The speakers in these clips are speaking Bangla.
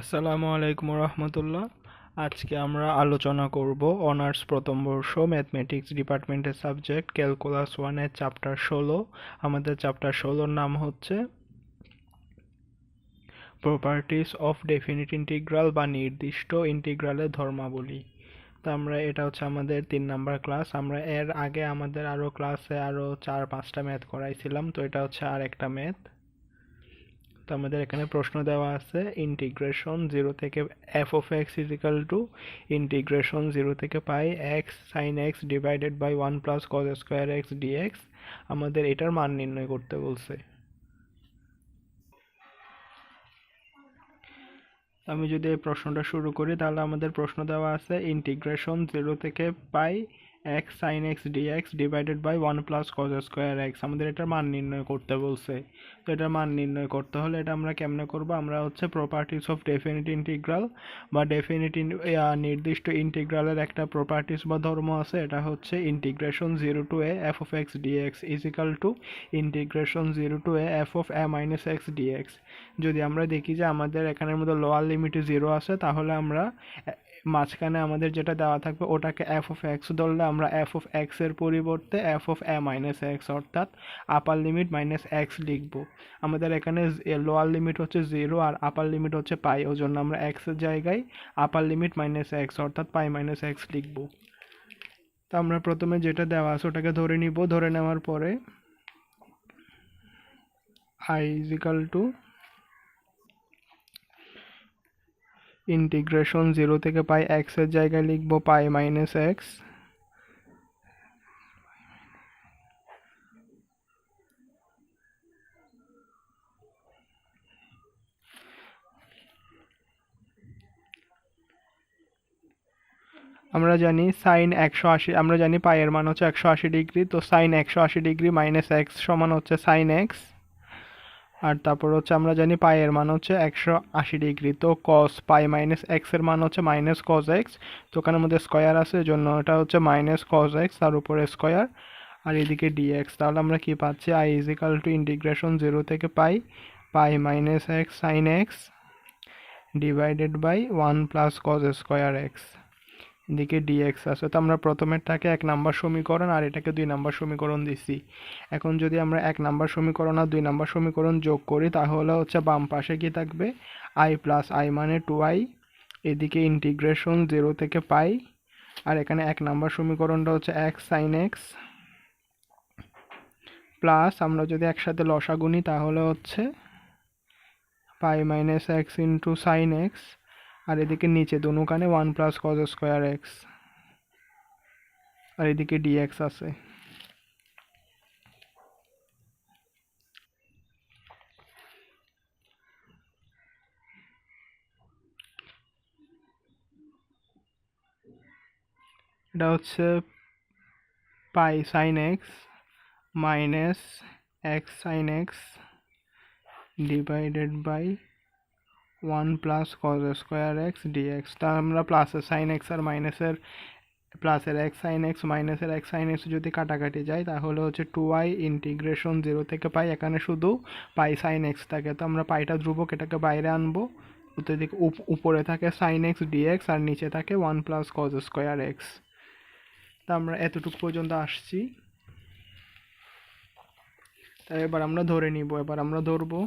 আসসালামু আলাইকুম রহমতুল্লাহ। আজকে আমরা আলোচনা করব অনার্স প্রথম বর্ষ, ম্যাথমেটিক্স ডিপার্টমেন্টের সাবজেক্ট, ক্যালকুলাস ওয়ানের চ্যাপ্টার ষোলো। আমাদের চ্যাপ্টার ষোলোর নাম হচ্ছে প্রপার্টিস অফ ডেফিনিট ইন্টিগ্রাল বা নির্দিষ্ট ইন্টিগ্রালের ধর্মাবলী। তো আমরা, এটা হচ্ছে আমাদের তিন নাম্বার ক্লাস। আমরা এর আগে আমাদের আরও ক্লাসে আরও চার পাঁচটা ম্যাথ করাইছিলাম, তো এটা হচ্ছে আর একটা ম্যাথ। তো আমাদের এখানে প্রশ্ন দেওয়া আছে ইন্টিগ্রেশন জিরো থেকে F of X equal to integration zero থেকে pi X sine X divided by one plus cos square X dx আমাদের এটার মান নির্ণয় করতে বলছে। আমি যদি এই প্রশ্নটা শুরু করি, তাহলে আমাদের প্রশ্ন দেওয়া আছে ইন্টিগ্রেশন জিরো থেকে pi X sine X dx divided by one plus cos square X আমাদের এটার মান নির্ণয় করতে বলছে। তো এটার মান নির্ণয় করতে হলে এটা আমরা কেমনে করব? আমরা হচ্ছে প্রপার্টিস অফ ডেফিনিট ইন্টিগ্রাল বা ডেফিনিট নির্দিষ্ট ইন্টিগ্রালের একটা প্রপার্টিস বা ধর্ম আছে। এটা হচ্ছে integration zero to a f of x dx is equal to integration zero to a f of a minus x dx যদি আমরা দেখি যে আমাদের এখানের মধ্যে লোয়ার লিমিটে জিরো আছে, তাহলে আমরা মাঝখানে আমাদের যেটা দেওয়া থাকবে ওটাকে এফ অফ এক্স ধরলে আমরা এফ অফ এক্সের পরিবর্তে f of a minus x অর্থাৎ আপার লিমিট মাইনাস এক্স লিখব। আমাদের এখানে লোয়ার লিমিট হচ্ছে জিরো আর আপার লিমিট হচ্ছে পাই ওই জন্য আমরা এক্সের জায়গায় আপার লিমিট মাইনাস এক্স অর্থাৎ পাই মাইনাস এক্স লিখব। তো আমরা প্রথমে যেটা দেওয়া আছে ওটাকে ধরে নিব। ধরে নেওয়ার পরে I is equal to integration zero থেকে পাই এক্সের জায়গায় লিখব পাই মাইনাস এক্স আমরা জানি সাইন একশো আশি, আমরা জানি পায়ের মান হচ্ছে একশো আশি ডিগ্রি, তো সাইন একশো আশি ডিগ্রি মাইনাস এক্স সমান হচ্ছে সাইন এক্স আর তারপর হচ্ছে আমরা জানি পায়ের মান হচ্ছে একশো আশি ডিগ্রি। তো কস পাই মাইনাস এক্সের মান হচ্ছে মাইনাস কস এক্স তো ওখানের মধ্যে স্কোয়ার আছে জন্য এটা হচ্ছে মাইনাস কস এক্স তার উপরে স্কোয়ার আর এদিকে ডিএক্স তাহলে আমরা কি পাচ্ছি? I is equal to integration zero থেকে pi pi minus x sine x divided by one plus cos square x এদিকে ডিএক্স আছে। তো আমরা প্রথমেরটাকে এক নাম্বার সমীকরণ আর এটাকে দুই নাম্বার সমীকরণ দিছি। এখন যদি আমরা এক নাম্বার সমীকরণ আর দুই নাম্বার সমীকরণ যোগ করি, তাহলে হচ্ছে বাম পাশে কি থাকবে? আই প্লাস আই মানে টু আই এদিকে ইন্টিগ্রেশন জিরো থেকে পাই আর এখানে এক নাম্বার সমীকরণটা হচ্ছে এক্স সাইন এক্স প্লাস আমরা যদি একসাথে লসা গুনি তাহলে হচ্ছে pi minus x into sine x আর এদিকে নিচে দোনোখানে one plus cos square x আর এদিকে ডিএক্স আছে এটা হচ্ছে pi sine x minus x sine x divided by one plus cos square x dx তা আমরা প্লাসের সাইন এক্স আর মাইনাসের প্লাসের এক্স সাইন এক্স মাইনাসের এক্স সাইন এক্স যদি কাটাকাটি যায়, তাহলে হচ্ছে টু আই ইন্টিগ্রেশন জিরো থেকে পাই। এখানে শুধু পাই সাইন এক্স থাকে। তো আমরা পাইটা ধ্রুবক এটাকে বাইরে আনব। দিকে উপরে থাকে সাইন এক্স ডিএক্স আর নিচে থাকে one plus cos square x তা আমরা এতটুকু পর্যন্ত আসছি। তাই এবার আমরা ধরে নিব। এবার আমরা ধরবো।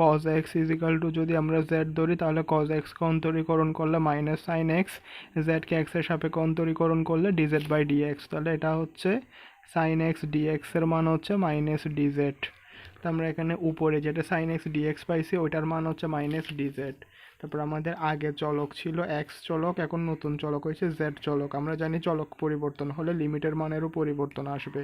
Cos x is equal to যদি আমরা জেড ধরি, তাহলে কজ এক্সকে অন্তরীকরণ করলে মাইনাস সাইন এক্স জেডকে এক্সের সাপেক্ষে অন্তরীকরণ করলে ডিজেড বাই ডিএক্স তাহলে এটা হচ্ছে সাইন এক্স ডিএক্সের মান হচ্ছে মাইনাস ডিজেড তো আমরা এখানে উপরে যেটা সাইন এক্স ডিএক্স পাইছি, ওইটার মান হচ্ছে মাইনাস dz তারপর আমাদের আগে চলক ছিল এক্স চলক, এখন নতুন চলক হয়েছে জেড চলক। আমরা জানি চলক পরিবর্তন হলে লিমিটের মানেরও পরিবর্তন আসবে।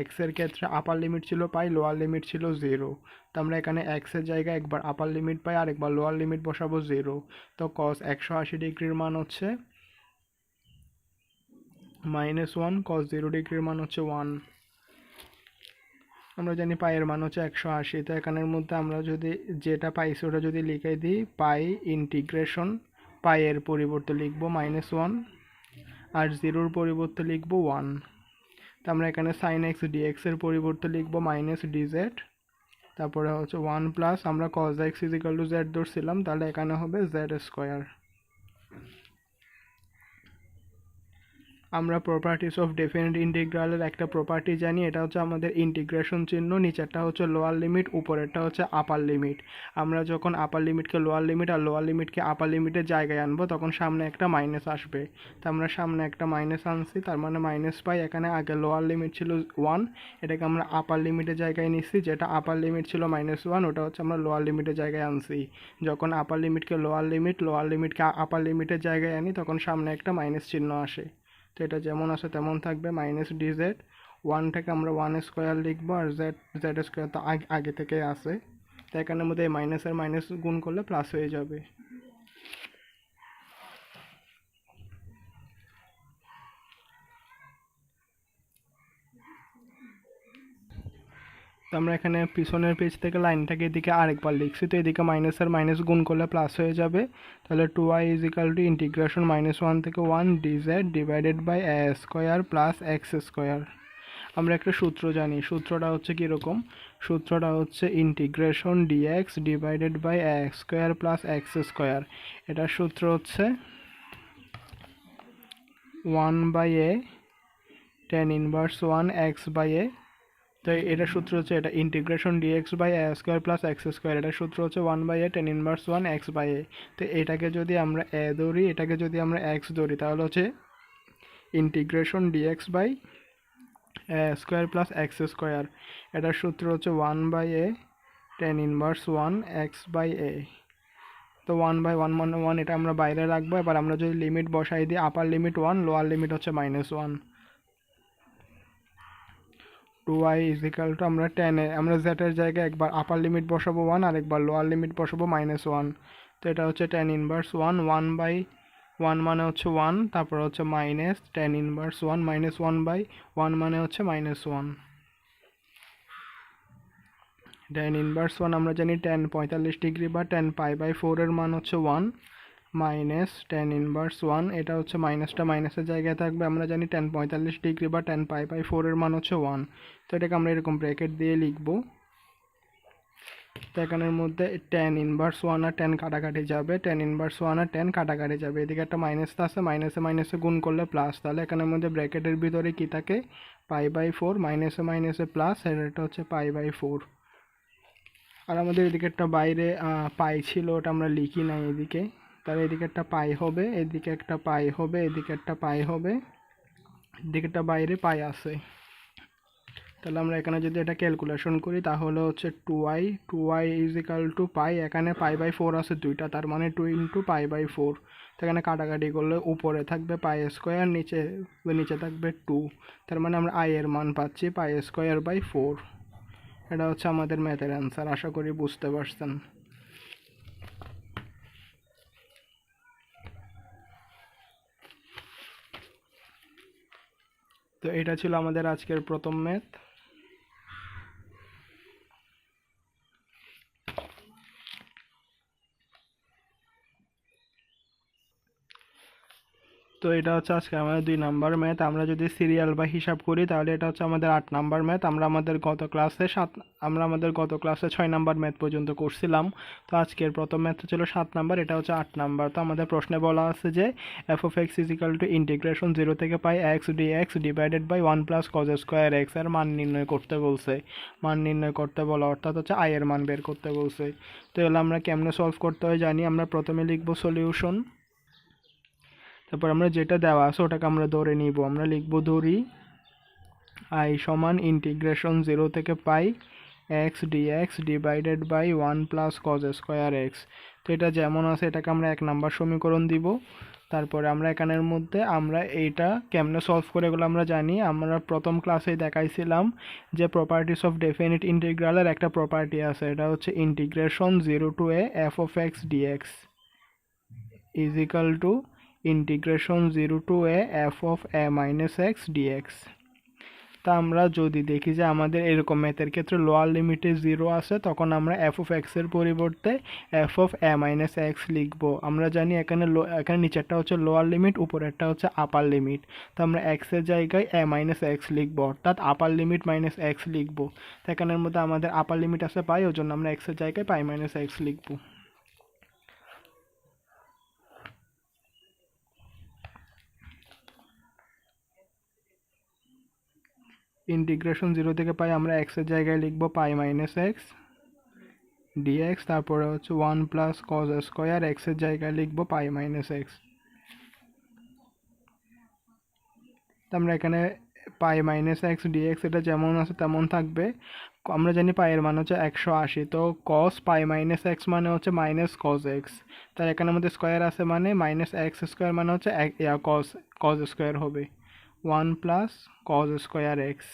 এক্সের ক্ষেত্রে আপার লিমিট ছিল পাই লোয়ার লিমিট ছিল জিরো তো আমরা এখানে এক্সের জায়গায় একবার আপার লিমিট পাই আর একবার লোয়ার লিমিট বসাবো জিরো তো কস একশো আশি ডিগ্রির মান হচ্ছে মাইনাস ওয়ান কস জিরো ডিগ্রির মান হচ্ছে ওয়ান আমরা জানি পায়ের মান হচ্ছে একশো আশি। তো এখানের মধ্যে আমরা যদি যেটা পাইছি, ওটা যদি লিখে দিই, পাই ইন্টিগ্রেশন পায়ের পরিবর্তে লিখব মাইনাস ওয়ান আর জিরোর পরিবর্তে লিখব ওয়ান তো আমরা এখানে সাইন এক্স ডিএক্স এর পরিবর্তে লিখব মাইনাস ডিজেড তারপরে হচ্ছে ওয়ান প্লাস আমরা cos x is equal to z ধরছিলাম, তাহলে এখানে হবে জেড স্কোয়ার আমরা প্রপার্টিস অফ ডেফিনেট ইন্টিগ্রালের একটা প্রপার্টি জানি, এটা হচ্ছে আমাদের ইন্টিগ্রেশন চিহ্ন, নিচেরটা হচ্ছে লোয়ার লিমিট উপরেরটা হচ্ছে আপার লিমিট আমরা যখন আপার লিমিটকে লোয়ার লিমিট আর লোয়ার লিমিটকে আপার লিমিটের জায়গায় আনব, তখন সামনে একটা মাইনাস আসবে। তো আমরা সামনে একটা মাইনাস আনছি, তার মানে মাইনাস পাই, এখানে আগে লোয়ার লিমিট ছিল ওয়ান এটাকে আমরা আপার লিমিটের জায়গায় নিচ্ছি যেটা আপার লিমিট ছিল মাইনাস ওয়ান ওটা হচ্ছে আমরা লোয়ার লিমিটের জায়গায় আনছি। যখন আপার লিমিটকে লোয়ার লিমিট লোয়ার লিমিটকে আপার লিমিটের জায়গায় আনি, তখন সামনে একটা মাইনাস চিহ্ন আসে। তো এটা যেমন আছে তেমন থাকবে মাইনাস ডিজেড ওয়ান থেকে আমরা ওয়ান স্কোয়ার লিখব আর জেড জেড স্কোয়ার তো আগে আগে থেকে আসে তো এখানের মধ্যে মাইনাসের মাইনাস গুণ করলে প্লাস হয়ে যাবে। তো আমরা এখানে পিছনের পেজ থেকে লাইনটাকে এদিকে আরেকবার লিখছি। তো এদিকে মাইনাস আর মাইনাস গুণ করলে প্লাস হয়ে যাবে। তাহলে two I is equal to integration minus one থেকে one dz divided by a square plus x square আমরা একটা সূত্র জানি। সূত্রটা হচ্ছে কীরকম? সূত্রটা হচ্ছে integration dx divided by x square plus x square এটার সূত্র হচ্ছে one by a tan inverse one x by a তো এটা সূত্র হচ্ছে এটা integration dx by a square plus x square এটা সূত্র হচ্ছে one by a tan inverse one x by a তো এটাকে যদি আমরা এ ধরি, এটাকে যদি আমরা এক্স ধরি, তাহলে হচ্ছে integration dx by a square plus x square এটার সূত্র হচ্ছে one by a tan inverse one x by a তো one by one one one এটা আমরা বাইরে রাখব। এবার আমরা যদি লিমিট বসাই দিই upper limit one lower limit হচ্ছে minus one to y is equal to আমরা টেনে আমরা জেটের জায়গায় একবার আপার লিমিট বসাবো ওয়ান আর একবার লোয়ার লিমিট বসাবো মাইনাস ওয়ান তো এটা হচ্ছে tan inverse one one by one মানে হচ্ছে ওয়ান তারপর হচ্ছে minus tan inverse one minus one by one মানে হচ্ছে minus one tan inverse one আমরা জানি টেন পঁয়তাল্লিশ ডিগ্রি বা টেন পাই বাই ফোরের মান হচ্ছে one minus tan inverse one এটা হচ্ছে মাইনাসটা মাইনাসের জায়গায় থাকবে। আমরা জানি টেন পঁয়তাল্লিশ ডিগ্রি বা টেন পাই বাই ফোরের মান হচ্ছে ওয়ান তো এটাকে আমরা এরকম ব্র্যাকেট দিয়ে লিখব। তো এখানের মধ্যে টেন ইনভার্স ওয়ান আর টেন কাটাকাটি যাবে। টেন ইনভার্স ওয়ান আর টেন কাটাকাটি যাবে। এদিকে একটা মাইনাস আছে মাইনাসে মাইনাসে গুণ করলে প্লাস তাহলে এখানের মধ্যে ব্র্যাকেটের ভিতরে কি থাকে? পাই বাই ফোর মাইনাসে মাইনাসে প্লাস এটা হচ্ছে পাই বাই ফোর আর আমাদের এদিকে একটা বাইরে পাই ছিল, ওটা আমরা লিখি নাই এদিকে। তাহলে এদিকে একটা পাই হবে, এদিকে একটা পাই হবে, এদিকে একটা পাই হবে, এদিকে একটা বাইরে পাই আছে। তাহলে আমরা এখানে যদি এটা ক্যালকুলেশন করি, তাহলে হচ্ছে two I two I is equal to pi এখানে পাই বাই ফোর আছে দুইটা, তার মানে two into pi by four এখানে কাটাকাটি করলে উপরে থাকবে পাই স্কোয়ার নিচে নিচে থাকবে টু তার মানে আমরা আই এর মান পাচ্ছি পাই স্কোয়ার বাই ফোর এটা হচ্ছে আমাদের ম্যাথের অ্যান্সার আশা করি বুঝতে পারছেন। তো এটা ছিল আমাদের আজকের প্রথম ম্যাথ। তো এটা হচ্ছে আজকে আমাদের দুই নাম্বার ম্যাথ। আমরা যদি সিরিয়াল বা হিসাব করি, তাহলে এটা হচ্ছে আমাদের আট নাম্বার ম্যাথ। আমরা আমাদের গত ক্লাসে সাত আমরা আমাদের গত ক্লাসে ছয় নাম্বার ম্যাথ পর্যন্ত করছিলাম। তো আজকের প্রথম ম্যাথ ছিল সাত নাম্বার, এটা হচ্ছে আট নাম্বার। তো আমাদের প্রশ্নে বলা আছে যে f of x is equal to integration zero থেকে pi x d x divided by one plus cos square এক্সের মান নির্ণয় করতে বলছে। মান নির্ণয় করতে বলা অর্থাৎ হচ্ছে আয়ের মান বের করতে বলছে। তো এগুলো আমরা কেমনে সলভ করতে হয় জানি? আমরা প্রথমে লিখব সলিউশন তারপর আমরা যেটা দেওয়া আছে ওটাকে আমরা ধরে নিব। আমরা লিখব ধরি আই সমান ইন্টিগ্রেশন জিরো থেকে pi x dx divided by one plus cos square x তো এটা যেমন আছে এটাকে আমরা এক নাম্বার সমীকরণ দিব। তারপরে আমরা এখানের মধ্যে আমরা এইটা কেমনে সলভ করে এগুলো আমরা জানি। আমরা প্রথম ক্লাসেই দেখাইছিলাম যে প্রপার্টিস অফ ডেফিনিট ইন্টিগ্রালের একটা প্রপার্টি আছে। এটা হচ্ছে integration zero to a f of x dx is equal to integration zero to a f of a minus x dx তা আমরা যদি দেখি যে আমাদের এরকম ম্যাথের ক্ষেত্রে লোয়ার লিমিটে জিরো আছে, তখন আমরা এফ অফ এক্সের পরিবর্তে f of a minus x লিখব। আমরা জানি এখানে লো এখানে নিচেরটা হচ্ছে লোয়ার লিমিট উপরেরটা হচ্ছে আপার লিমিট তো আমরা এক্সের জায়গায় এ মাইনাস এক্স লিখব, অর্থাৎ আপার লিমিট মাইনাস এক্স লিখব। তো এখানের মধ্যে আমাদের আপার লিমিট আছে পাই, ওই জন্য আমরা এক্সের জায়গায় পাই মাইনাস এক্স লিখব। ইন্টিগ্রেশন জিরো থেকে পাই, আমরা এক্সের জায়গায় লিখব পাই মাইনাস এক্স ডিএক্স তারপরে হচ্ছে ওয়ান প্লাস কজ স্কোয়ার এক্সের জায়গায় লিখব পাই মাইনাস এক্স আমরা এখানে পাই মাইনাস এক্স ডিএক্স এটা যেমন আছে তেমন থাকবে। আমরা জানি পায়ের মান হচ্ছে একশো আশি, তো কস পাই মাইনাস এক্স মানে হচ্ছে মাইনাস কজ এক্স তার এখানে আমাদের স্কোয়ার আছে মানে মাইনাস এক্স স্কোয়ার মানে হচ্ছে এক কস কজ স্কোয়ার হবে। One plus cos square x.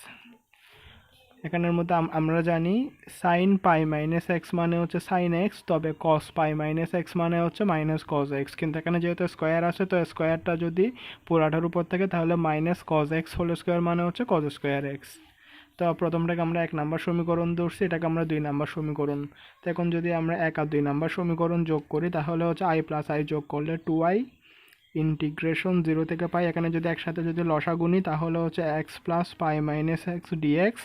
এখানের মধ্যে আমরা জানি সাইন পাই মাইনাস এক্স মানে হচ্ছে সাইন এক্স, তবে কস পাই মাইনাস এক্স মানে হচ্ছে মাইনাস কজ এক্স। কিন্তু এখানে যেহেতু স্কোয়ার আছে, তো স্কোয়ারটা যদি পুরাটার উপর থাকে, তাহলে minus cos x whole square মানে হচ্ছে কজ স্কোয়ার এক্স। তো প্রথমটাকে আমরা এক নাম্বার সমীকরণ ধরছি, এটাকে আমরা দুই নাম্বার সমীকরণ। তো এখন যদি আমরা এক আর দুই নাম্বার সমীকরণ যোগ করি, তাহলে হচ্ছে আই প্লাস আই যোগ করলে টু আই ইন্টিগ্রেশন জিরো থেকে পাই, এখানে যদি একসাথে যদি লসা গুনি, তাহলে হচ্ছে x plus pi minus x dx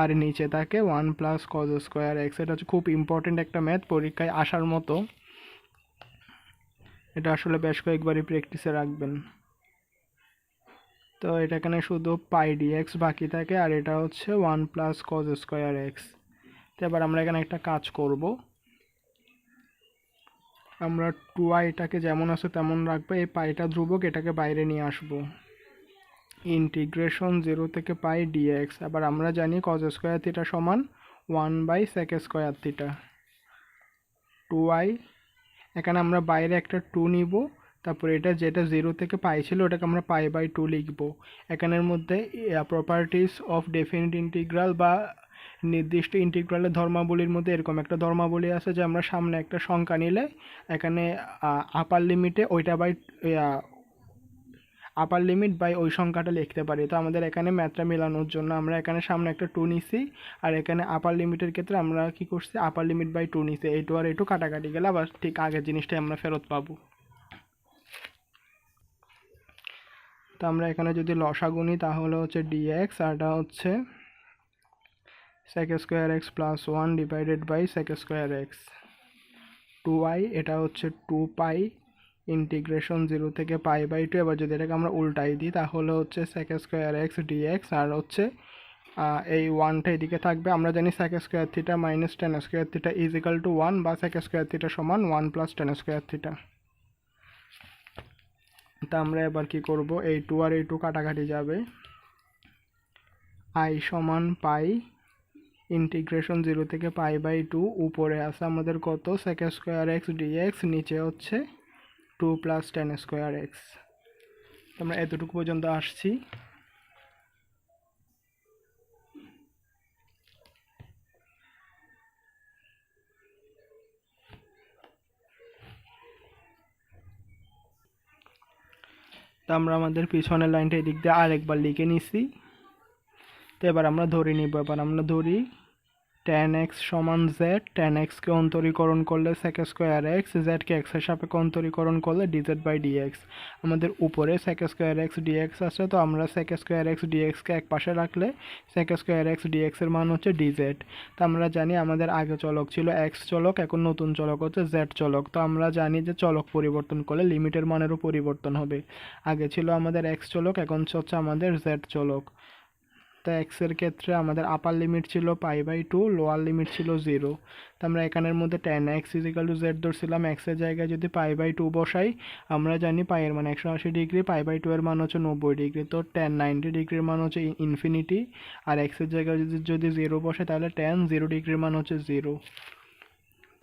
আর নিচে থাকে one plus cos square x এটা হচ্ছে খুব ইম্পর্টেন্ট একটা ম্যাথ পরীক্ষায় আসার মতো। এটা আসলে বেশ কয়েকবারই প্র্যাকটিসে রাখবেন। তো এটা এখানে শুধু পাই ডিএক্স বাকি থাকে, আর এটা হচ্ছে one plus cos square x তো এবার আমরা এখানে একটা কাজ করব। আমরা টু আইটাকে যেমন আছে তেমন রাখব, এই পাইটা ধ্রুবক এটাকে বাইরে নিয়ে আসব। ইন্টিগ্রেশন জিরো থেকে পাই ডিএক্স আবার আমরা জানি কজ স্কোয়ার থিটা সমান one by sec square theta two I এখানে আমরা বাইরে একটা টু নিব, তারপরে এটা যেটা জিরো থেকে পাই ছিল ওটাকে আমরা পাই বাই টু লিখব। এখানের মধ্যে প্রপার্টিস অফ ডেফিনিট ইন্টিগ্রাল বা নির্দিষ্ট ইন্টিগ্রালের ধর্মাবলীর মধ্যে এরকম একটা ধর্মাবলী আছে যে আমরা সামনে একটা সংখ্যা নিলে এখানে আপার লিমিটে ওইটা বাই আপার লিমিট বাই ওই সংখ্যাটা লিখতে পারি। তো আমাদের এখানে ম্যাথটা মেলানোর জন্য আমরা এখানে সামনে একটা টু নিছি আর এখানে আপার লিমিটের ক্ষেত্রে আমরা কি করছি? আপার লিমিট বাই টু নিছি। এই টু আর এই টু কাটাকাটি গেলে আবার ঠিক আগের জিনিসটাই আমরা ফেরত পাবো। তো আমরা এখানে যদি লসা গুনি তাহলে হচ্ছে ডিএক্স আর এটা হচ্ছে square x plus one divided by sec square x two I এটা হচ্ছে টু পাই ইন্টিগ্রেশন জিরো থেকে পাই বাই টু এবার যদি এটাকে আমরা উল্টাই দিই, তাহলে হচ্ছে সেক স্কোয়ার এক্স ডিএক্স আর হচ্ছে এই ওয়ানটা এদিকে থাকবে। আমরা জানি sec square theta minus tan square theta is equal to one বা সেক স্কোয়ার থিটা সমান one plus tan square theta তা আমরা এবার কি করব? এই টু আর এই টু কাটাকাটি যাবে। আই সমান পাই ইন্টিগ্রেশন জিরো থেকে পাই বাই টু উপরে আছে আমাদের কত? সেক স্কোয়ার এক্স ডিএক্স নিচে হচ্ছে two plus tan square x আমরা এতটুকু পর্যন্ত আসছি। তো আমরা আমাদের পিছনের লাইনটা এদিক দিয়ে আরেকবার লিখে নিছি। তো এবার আমরা ধরে নিব, এবার আমরা ধরি টেন এক্স সমান জেড টেন এক্সকে অন্তরীকরণ করলে সেক স্কোয়ার এক্স জেডকে এক্সের সাপেক্ষে অন্তরীকরণ করলে ডিজেড বাই ডিএক্স আমাদের উপরে সেক স্কোয়ার এক্স ডিএক্স আছে, তো আমরা সেক স্কোয়ার এক্স ডিএক্সকে এক পাশে রাখলে সেক স্কোয়ার এক্স ডিএক্সের মান হচ্ছে ডিজেড তো আমরা জানি আমাদের আগে চলক ছিল এক্স চলক, এখন নতুন চলক হচ্ছে জেড চলক। তো আমরা জানি যে চলক পরিবর্তন করলে লিমিটের মানেরও পরিবর্তন হবে। আগে ছিল আমাদের এক্স চলক, এখন হচ্ছে আমাদের জেড চলক। তো এক্সের ক্ষেত্রে আমাদের আপার লিমিট ছিল pi by two lower limit ছিল জিরো তো আমরা এখানের মধ্যে tan x is equal to z ধরছিলাম। এক্সের জায়গায় যদি পাই বাই টু বসাই, আমরা জানি পাইয়ের মানে একশো আশি ডিগ্রি পাই বাই টু এর মান হচ্ছে নব্বই ডিগ্রি তো টেন নাইনটি ডিগ্রির মান হচ্ছে ইনফিনিটি আর এক্সের জায়গায় যদি যদি জিরো বসে, তাহলে টেন জিরো ডিগ্রির মান হচ্ছে জিরো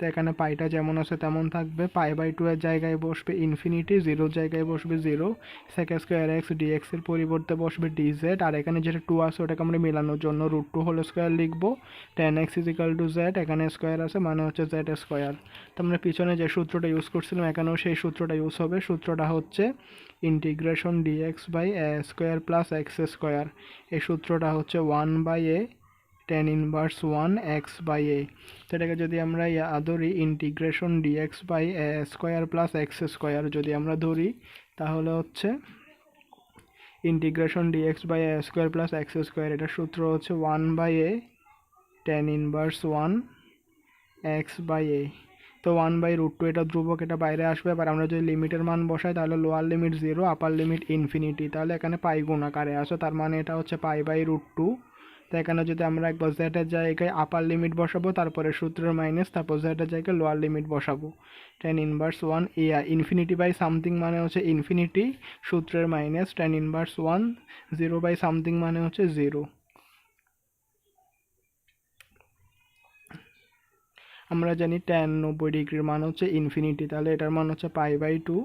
তো এখানে পাইটা যেমন আছে তেমন থাকবে। পাই বাই টু এর জায়গায় বসবে ইনফিনিটি জিরোর জায়গায় বসবে zero sec square x dx এর পরিবর্তে বসবে ডিজেড আর এখানে যেটা টু আছে ওটাকে আমরা মেলানোর জন্য রুট টু হোল স্কোয়ার লিখব। Tan x is equal to z এখানে স্কোয়ার আছে মানে হচ্ছে জেড স্কোয়ার তো আমরা পিছনে যে সূত্রটা ইউজ করছিলাম, এখানেও সেই সূত্রটা ইউজ হবে। সূত্রটা হচ্ছে integration dx by a square plus x square এই সূত্রটা হচ্ছে one by a tan inverse one x by a তো এটাকে যদি আমরা ধরি integration dx by a square plus x square যদি আমরা ধরি, তাহলে হচ্ছে integration dx by a square plus x square এটার সূত্র হচ্ছে one by a tan inverse one x by a তো ওয়ান বাই রুট টু এটা ধ্রুবক, এটা বাইরে আসবে, এবার আমরা যদি লিমিটের মান বসাই, তাহলে lower limit zero upper limit infinity তাহলে এখানে পাই গুণাকারে আসে, তার মানে এটা হচ্ছে পাই বাই রুট টু তো এখানে যদি আমরা একবার জেডের জায়গায় আপার লিমিট বসাবো, তারপরে সূত্রের মাইনাস তারপর জেডের জায়গায় লোয়ার লিমিট বসাবো। টেন ইনভার্স ওয়ান ইয়া ইনফিনিটি বাই সামথিং মানে হচ্ছে ইনফিনিটি সূত্রের minus tan inverse one zero by something মানে হচ্ছে জিরো আমরা জানি টেন নব্বই ডিগ্রির মান হচ্ছে ইনফিনিটি তাহলে এটার মান হচ্ছে pi by two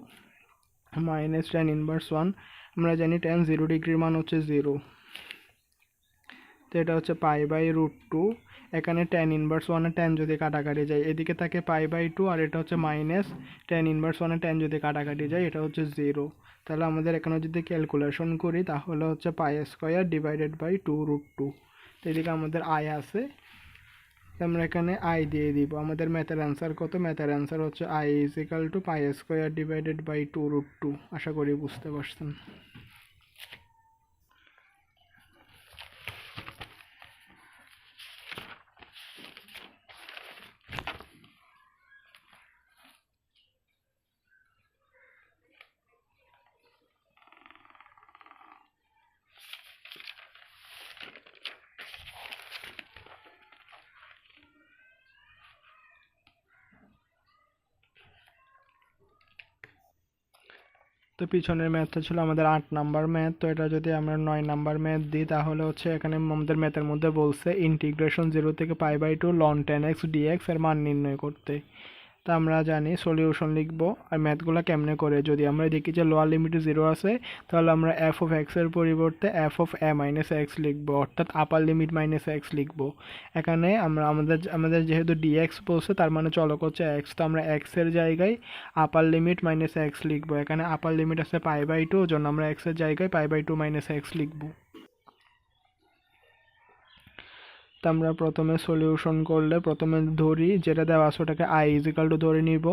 minus tan inverse one আমরা জানি টেন জিরো ডিগ্রির মান হচ্ছে জিরো এটা হচ্ছে পাই বাই রুট টু এখানে টেন ইনভার্স ওয়ানে টেন যদি কাটাকাটি যায়, এদিকে থাকে পাই বাই টু আর এটা হচ্ছে মাইনাস টেন ইনভার্স ওয়ানে টেন যদি কাটাকাটি যায়, এটা হচ্ছে জিরো তাহলে আমাদের এখানে যদি ক্যালকুলেশন করি, তাহলে হচ্ছে pi square divided by two root two তো এদিকে আমাদের আয় আছে আমরা এখানে আই দিয়ে দিব। আমাদের ম্যাথের অ্যান্সার কত? ম্যাথের অ্যান্সার হচ্ছে I is equal to pi square divided by two root two আশা করি বুঝতে পারছেন। তো পিছনের ম্যাথটা ছিল আমাদের আট নাম্বার ম্যাথ, তো এটা যদি আমরা নয় নাম্বার ম্যাথ দিই তাহলে হচ্ছে এখানে আমাদের ম্যাথের মধ্যে বলছে ইন্টিগ্রেশন জিরো থেকে pi by two ln tan x dx এর মান নির্ণয় করতে। তা আমরা জানি সলিউশন লিখব। আর ম্যাথগুলো কেমনে করে? যদি আমরা দেখি যে লোয়ার লিমিটে জিরো আছে, তাহলে আমরা এফ অফ এক্সের পরিবর্তে f of a minus x লিখব, অর্থাৎ আপার লিমিট মাইনাস এক্স লিখব। এখানে আমরা, আমাদের আমাদের যেহেতু ডিএক্স বলছে, তার মানে চলক হচ্ছে এক্স তো আমরা এক্সের জায়গায় আপার লিমিট মাইনাস এক্স লিখব। এখানে আপার লিমিট আছে পাই বাই টু জন্য আমরা এক্সের জায়গায় pi by two minus x লিখব তো আমরা প্রথমে সলিউশন করলে প্রথমে ধরি, যেটা দেওয়া আছে ওটাকে আই ইজিক্যাল টু ধরে নিব।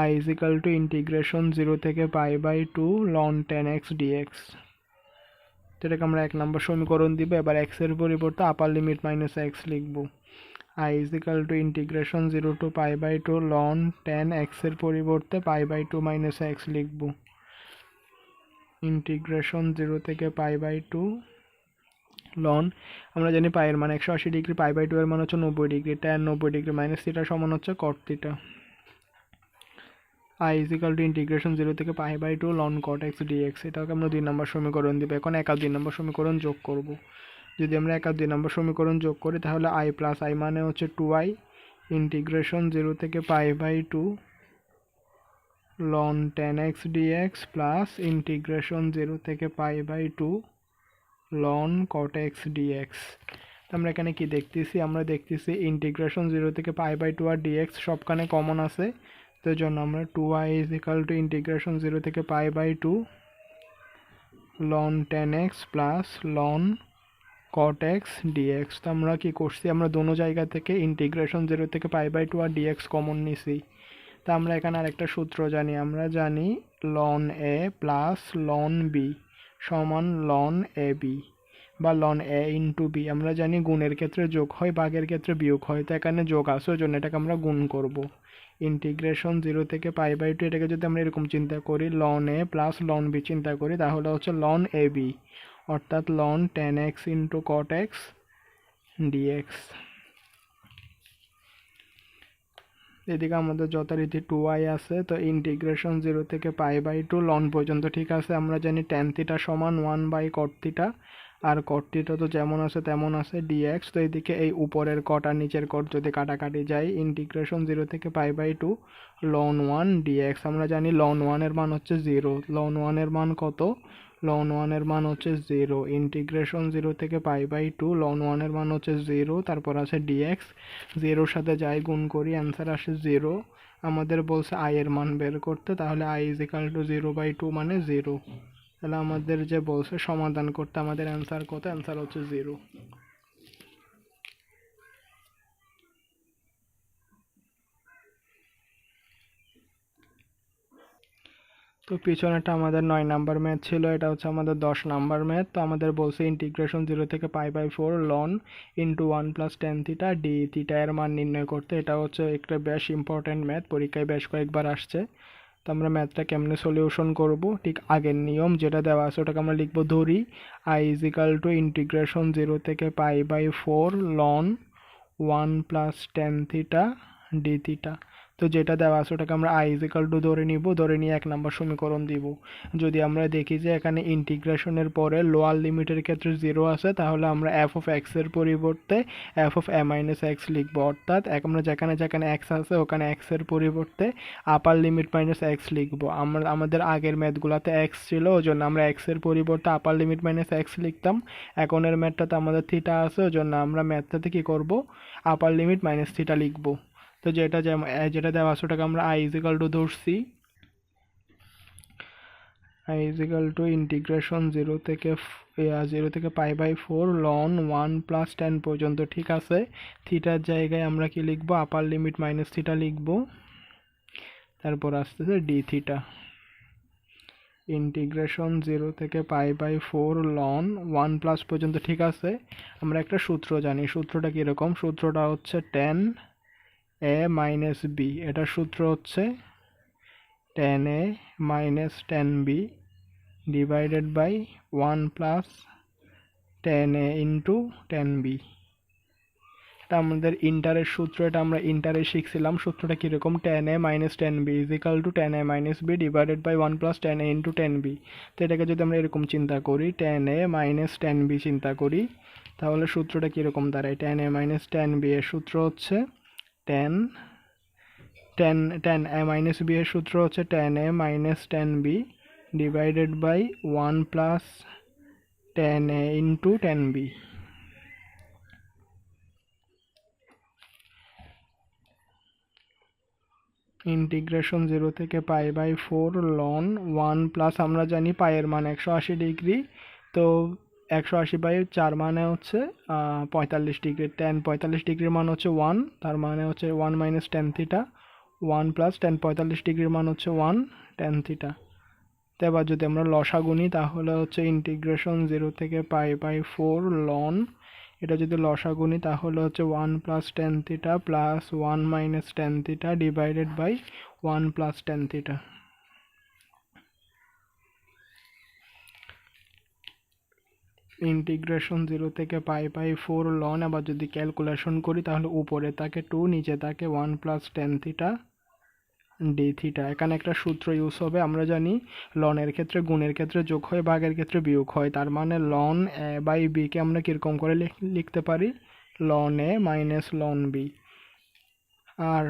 I is equal to integration zero থেকে pi by two ln tan x dx তো এটাকে আমরা এক নম্বর সমীকরণ দিব, এবার এক্সের পরিবর্তে আপার লিমিট মাইনাস এক্স লিখব। I is equal to integration zero to pi by two ln tan এক্সের পরিবর্তে pi by two minus x লিখব। ইন্টিগ্রেশন জিরো থেকে পাই বাই টু লন। আমরা জানি পায়ের মান একশো আশি ডিগ্রি, পাই বাই টু এর মান হচ্ছে নব্বই ডিগ্রি ট্যান নব্বই ডিগ্রি মাইনাস থিটা সমান হচ্ছে cot theta I is equal to integration zero থেকে pi by two ln cot x dx এটাকে আমরা দুই নম্বর সমীকরণ দিব। এখন এক দুই নম্বর সমীকরণ যোগ করব। যদি আমরা এক দুই নম্বর সমীকরণ যোগ করি, তাহলে আই প্লাস আই মানে হচ্ছে টু আই ইন্টিগ্রেশন জিরো থেকে pi by two ln tan x dx plus integration zero থেকে pi by two ln cot x dx আমরা এখানে কি দেখতেছি? আমরা দেখতেছি ইন্টিগ্রেশন জিরো থেকে পাই বাই টু আর ডিএক্স সবখানে কমন আছে। তো জন্য আমরা two I is equal to integration zero থেকে pi by two ln tan x plus ln cot x dx তো আমরা কি করছি? আমরা দোনো জায়গা থেকে ইন্টিগ্রেশন জিরো থেকে পাই বাই টু আর ডিএক্স কমন নিছি। তা আমরা এখানে আরেকটা সূত্র জানি। আমরা জানি ln a plus ln b সমান লন এ বি বা লন এ ইন্টু বি আমরা জানি গুণের ক্ষেত্রে যোগ হয়, ভাগের ক্ষেত্রে বিয়োগ হয়, তো এখানে যোগ আসে ওই জন্য এটাকে আমরা গুণ করব। ইন্টিগ্রেশন জিরো থেকে পাই বাই টু এটাকে যদি আমরা এরকম চিন্তা করি ln a plus ln b চিন্তা করি, তাহলে হচ্ছে লন এ বি অর্থাৎ ln tan x into cot x dx এদিকে আমাদের যথারীতি টু আই আছে, তো ইন্টিগ্রেশন জিরো থেকে পাই বাই টু লন পর্যন্ত, ঠিক আছে? আমরা জানি টেন থিটা সমান ওয়ান বাই কট থিটা আর কটটিটা তো যেমন আছে তেমন আছে ডিএক্স তো এদিকে এই উপরের কট আর নিচের কট যদি কাটাকাটি যায় ইন্টিগ্রেশন জিরো থেকে pi by two ln one dx আমরা জানি লন ওয়ানের মান হচ্ছে জিরো লন ওয়ানের মান কত? লন ওয়ানের মান হচ্ছে জিরো ইন্টিগ্রেশন জিরো থেকে পাই বাই টু লন ওয়ানের মান হচ্ছে জিরো তারপর আছে ডিএক্স জিরোর সাথে যাই গুণ করি অ্যান্সার আসে জিরো আমাদের বলছে আই এর মান বের করতে, তাহলে I is equal to zero by two মানে জিরো তাহলে আমাদের যে বলছে সমাধান করতে, আমাদের অ্যান্সার কত? অ্যান্সার হচ্ছে জিরো তো পিছনেটা আমাদের নয় নাম্বার ম্যাথ ছিল, এটা হচ্ছে আমাদের দশ নাম্বার ম্যাথ। তো আমাদের বলছে ইন্টিগ্রেশন জিরো থেকে pi by four ln into one plus tan theta d theta এর মান নির্ণয় করতে। এটা হচ্ছে একটা বেশ ইম্পর্ট্যান্ট ম্যাথ, পরীক্ষায় বেশ কয়েকবার আসছে। তো আমরা ম্যাথটা কেমনে সলিউশন করব? ঠিক আগের নিয়ম যেটা দেওয়া আছে, ওটাকে আমরা লিখব ধরি। I is equal to integration zero থেকে pi by four ln one plus tan theta d theta তো যেটা দেওয়া আছে ওটাকে আমরা আই ইজিক্যাল টু ধরে নিব, ধরে নিয়ে এক নম্বর সমীকরণ দিব। যদি আমরা দেখি যে এখানে ইন্টিগ্রেশনের পরে লোয়ার লিমিটের ক্ষেত্রে জিরো আছে, তাহলে আমরা এফ অফ এক্সের পরিবর্তে f of a minus x লিখব। অর্থাৎ আমরা যেখানে যেখানে এক্স আছে, ওখানে এক্সের পরিবর্তে আপার লিমিট মাইনাস এক্স লিখব। আমরা আমাদের আগের ম্যাথগুলোতে এক্স ছিল ওই জন্য আমরা এক্সের পরিবর্তে আপার লিমিট মাইনাস এক্স লিখতাম। এখনের ম্যাথটাতে আমাদের থিটা আছে ওই জন্য আমরা ম্যাথটাতে কী করব? আপার লিমিট মাইনাস থিটা লিখব। তো যেটা যেটা দেওয়া আছে ওটাকে আমরা আই ইজিক্যাল টু ধরছি। I is equal to integration zero থেকে জিরো থেকে pi by four ln one plus tan পর্যন্ত, ঠিক আছে? থিটার জায়গায় আমরা কি লিখব? আপার লিমিট মাইনাস থিটা লিখব। তারপর আসতেছে ডি থিটা ইন্টিগ্রেশন জিরো থেকে pi by four ln one plus পর্যন্ত, ঠিক আছে? আমরা একটা সূত্র জানি, সূত্রটা কীরকম? সূত্রটা হচ্ছে টেন এ মাইনাস বি এটার সূত্র হচ্ছে tan a minus tan b divided by one plus tan a into tan b এটা আমাদের ইন্টারের সূত্র, এটা আমরা ইন্টারে শিখছিলাম। সূত্রটা কীরকম? Tan a minus tan b is equal to tan a minus b divided by one plus tan a into tan b তো এটাকে যদি আমরা এরকম চিন্তা করি tan a minus tan b চিন্তা করি, তাহলে সূত্রটা কীরকম দাঁড়ায়? Tan a minus tan b এর সূত্র হচ্ছে tan tan tan a minus b এর সূত্র হচ্ছে tan a minus tan b divided by one plus tan a into tan b integration zero থেকে pi by four ln one plus আমরা জানি পায়ের মান একশো আশি ডিগ্রি তো একশো আশি বাই চার মানে হচ্ছে পঁয়তাল্লিশ ডিগ্রি টেন পঁয়তাল্লিশ ডিগ্রির মান হচ্ছে ওয়ান তার মানে হচ্ছে one minus tan theta one plus tan পঁয়তাল্লিশ ডিগ্রির মান হচ্ছে ওয়ান টেন থিটা তো এবার যদি আমরা লসা গুনি, তাহলে হচ্ছে ইন্টিগ্রেশন জিরো থেকে পাই বাই ফোর লন এটা যদি লসা গুনি, তাহলে হচ্ছে one plus tan theta plus one minus tan theta divided by one plus tan theta integration zero থেকে পাই পাই ফোর লন আবার যদি ক্যালকুলেশন করি, তাহলে উপরে তাকে টু নিচে তাকে one plus tan theta d theta এখানে একটা সূত্র ইউজ হবে, আমরা জানি লনের ক্ষেত্রে গুণের ক্ষেত্রে যোগ হয়, ভাগের ক্ষেত্রে বিয়োগ হয়। তার মানে লন এ বাই বিকে আমরা কীরকম করে লিখতে পারি? Ln a minus ln b R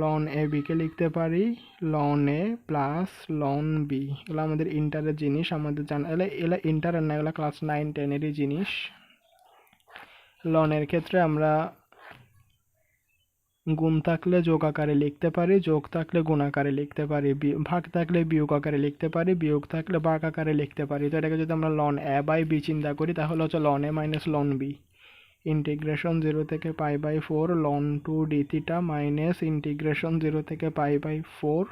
ln এ বিকে লিখতে পারি। Ln a plus ln b এগুলো আমাদের ইন্টারের জিনিস, আমাদের জানা এলা এলা ইন্টারের না, এগুলো ক্লাস নাইন টেনেরই জিনিস। লনের ক্ষেত্রে আমরা গুণ থাকলে যোগ আকারে লিখতে পারি, যোগ থাকলে গুণ আকারে লিখতে পারি ভাগ থাকলে বিয়োগ আকারে লিখতে পারি, বিয়োগ থাকলে ভাগ আকারে লিখতে পারি। তো এটাকে যদি আমরা লন এ বাই বি চিন্তা করি, তাহলে হচ্ছে ln a minus ln b integration zero থেকে pi by four ln two d theta minus integration zero থেকে pi by four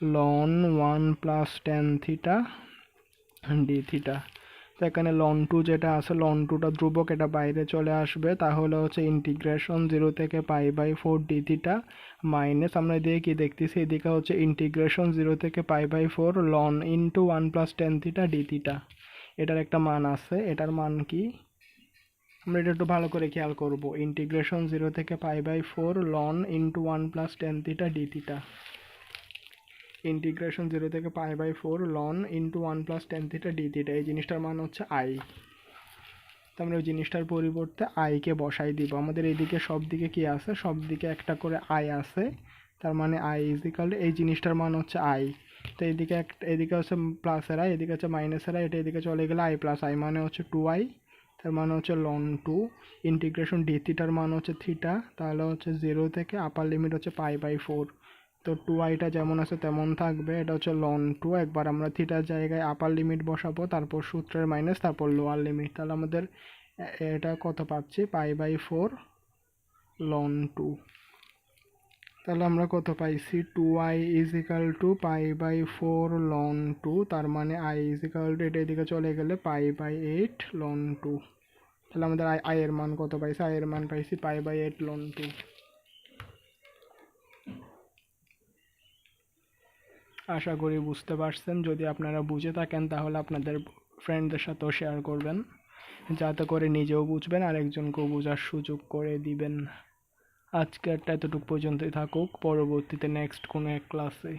ln one plus tan theta d theta তো এখানে লন টু যেটা আছে লন টুটা ধ্রুবক, এটা বাইরে চলে আসবে। তাহলে হচ্ছে ইন্টিগ্রেশন জিরো থেকে pi by four d theta minus আমরা এদিকে কি দেখতেছি? এদিকে হচ্ছে ইন্টিগ্রেশন জিরো থেকে pi by four ln into one plus tan theta d theta এটার একটা মান আছে। এটার মান কি? আমরা এটা একটু ভালো করে খেয়াল করব। ইন্টিগ্রেশন জিরো থেকে pi by four ln into one plus tan theta d theta integration zero থেকে pi by four ln into one plus tan theta d theta এই জিনিসটার মান হচ্ছে আই আমরা ওই জিনিসটার পরিবর্তে আইকে বসাই দিব। আমাদের এদিকে সব দিকে কী আছে? সব দিকে একটা করে আই আছে। তার মানে আই ইজিক্যাল এই জিনিসটার মান হচ্ছে আই তো এদিকে এক এদিকে হচ্ছে প্লাসের আই এদিকে হচ্ছে মাইনাসের আই এটা এদিকে চলে গেলে আই প্লাস আই মানে হচ্ছে টু আই তার মানে হচ্ছে লন টু ইন্টিগ্রেশন ডি থিটার মান হচ্ছে থিটা তাহলে হচ্ছে জিরো থেকে আপার লিমিট হচ্ছে পাই বাই ফোর তো টু আইটা যেমন আছে তেমন থাকবে, এটা হচ্ছে লন টু একবার আমরা থিটার জায়গায় আপার লিমিট বসাবো, তারপর সূত্রের মাইনাস তারপর লোয়ার লিমিট তাহলে আমাদের এটা কত পাচ্ছি? Pi by four ln two তাহলে আমরা কত পাইছি? Two I is equal to pi by four ln two তার মানে আই ইজ ইকাল টু এটা এদিকে চলে গেলে pi by eight ln two তাহলে আমাদের আই আয়ের মান কত পাইছি? আয়ের মান পাইছি pi by eight ln two আশা করি বুঝতে পারছেন। যদি আপনারা বুঝে থাকেন, তাহলে আপনাদের ফ্রেন্ডদের সাথেও শেয়ার করবেন। যাতে করে নিজেও বুঝবেন আর একজনকেও বোঝার সুযোগ করে দিবেন। আজকেরটা এতটুকু পর্যন্তই থাকুক পরবর্তীতে নেক্সট কোনো এক ক্লাসে